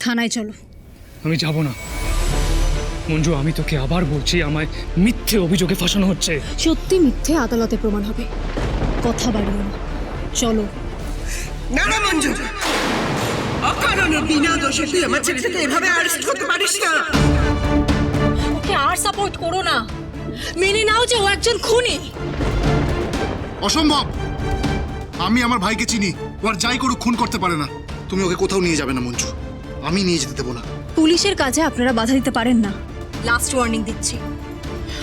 থানায় চলো। আমি যাব না। মঞ্জু আমি তোকে আবার বলছি আমায় মিথ্যে অভিযোগে ফাঁসানো হচ্ছে। সত্যি মিথ্যে আদালতে প্রমাণ হবে। কথা বাড়িও না। চলো। না না মঞ্জু। অকারণে বিনা দোষে তুই আমার ছেলেটাকে এভাবে অ্যারেস্ট করতে পারিস না। ওকে আর সাপোর্ট করো না। মেনে নাও যে ও একজন খুনি। অসম্ভব। আমি আমার ভাইকে চিনি। ও আর যাই করুক খুন করতে পারে না। তুমি ওকে কোথাও নিয়ে যাবে না মঞ্জু। আমি নিয়ে যেতে দেবো না। পুলিশের কাজে আপনারা বাধা দিতে পারেন না। লাস্ট ওয়ার্নিং দিচ্ছি।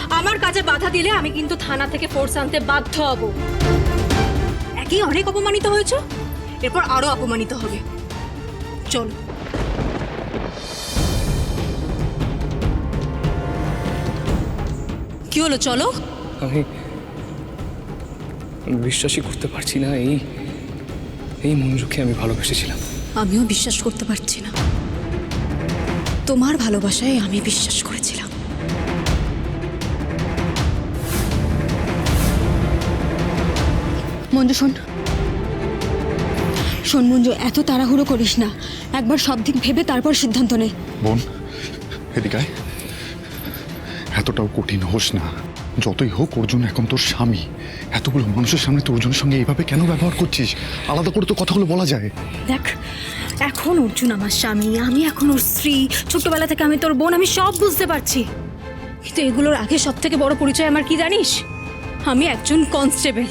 আমার কাজে বাধা দিলে আমি কিন্তু থানা থেকে ফোর্স আনতে বাধ্য হব। একই অনেক অপমানিত হয়েছ? এরপর আরও অপমানিত হবে। চলো। কি হলো? চলো। আমি আমি বিশ্বাসই করতে পারছি না এই এই মঞ্জুকে আমি ভালোবেসেছিলাম। আমিও বিশ্বাস করতে পারছি না। তোমার ভালোবাসায় আমি বিশ্বাস করেছিলাম। মঞ্জু, শোন। শোন, মঞ্জু, এত তাড়াহুড়ো করিস না। একবার সব দিক ভেবে তারপর সিদ্ধান্ত নে। বোন, এদিকে এতটাও কঠিন হোস না। যতই হোক, অর্জুন এখন তোর স্বামী। এতগুলো মানুষের সামনে তোর অর্জুনের সঙ্গে এইভাবে কেন ব্যবহার করছিস? আলাদা করে তো কথাগুলো বলা যায়। দেখ, এখন অর্জুন আমার স্বামী, আমি এখন ওর স্ত্রী, ছোট্টবেলা থেকে আমি তোর বোন, আমি সব বুঝতে পারছি। কিন্তু এগুলোর আগে সব থেকে বড় পরিচয় আমার কি জানিস? আমি একজন কনস্টেবল।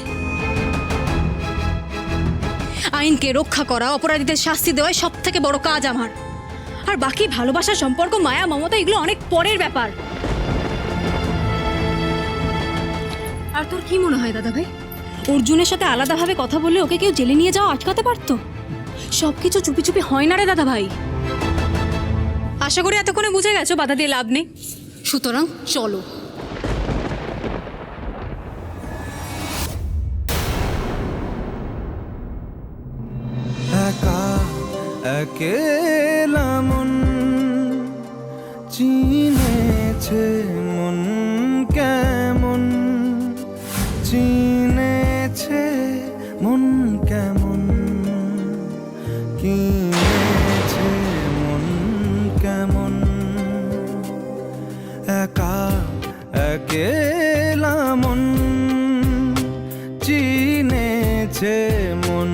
আইনকে রক্ষা করা, অপরাধীদের শাস্তি দেওয়াই সব থেকে বড় কাজ আমার। আর বাকি ভালোবাসা, সম্পর্ক, মায়া, মমতা, এগুলো অনেক পরের ব্যাপার। আর তোর কি মনে হয় দাদা ভাই অর্জুনের সাথে আলাদাভাবে কথা বললে ওকে কেউ জেলে নিয়ে যাওয়া আটকাতে পারতো? সবকিছু চুপি চুপি হয় না রে দাদা ভাই আশা করি এতক্ষণে বুঝে গেছো, বাধা দিয়ে লাভ নেই। সুতরাং চলো। মন চিনেছে চিনেছে মন কেমন? কিনেছে মন কেমন? একা, একেলা মন। চিনেছে মন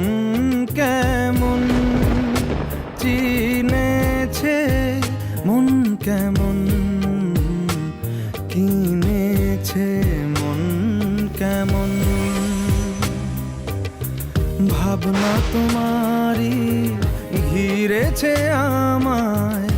কেমন? চিনেছে মন কেমন? কিনেছে ভাবনা তোমারি ঘিরেছে আমায়।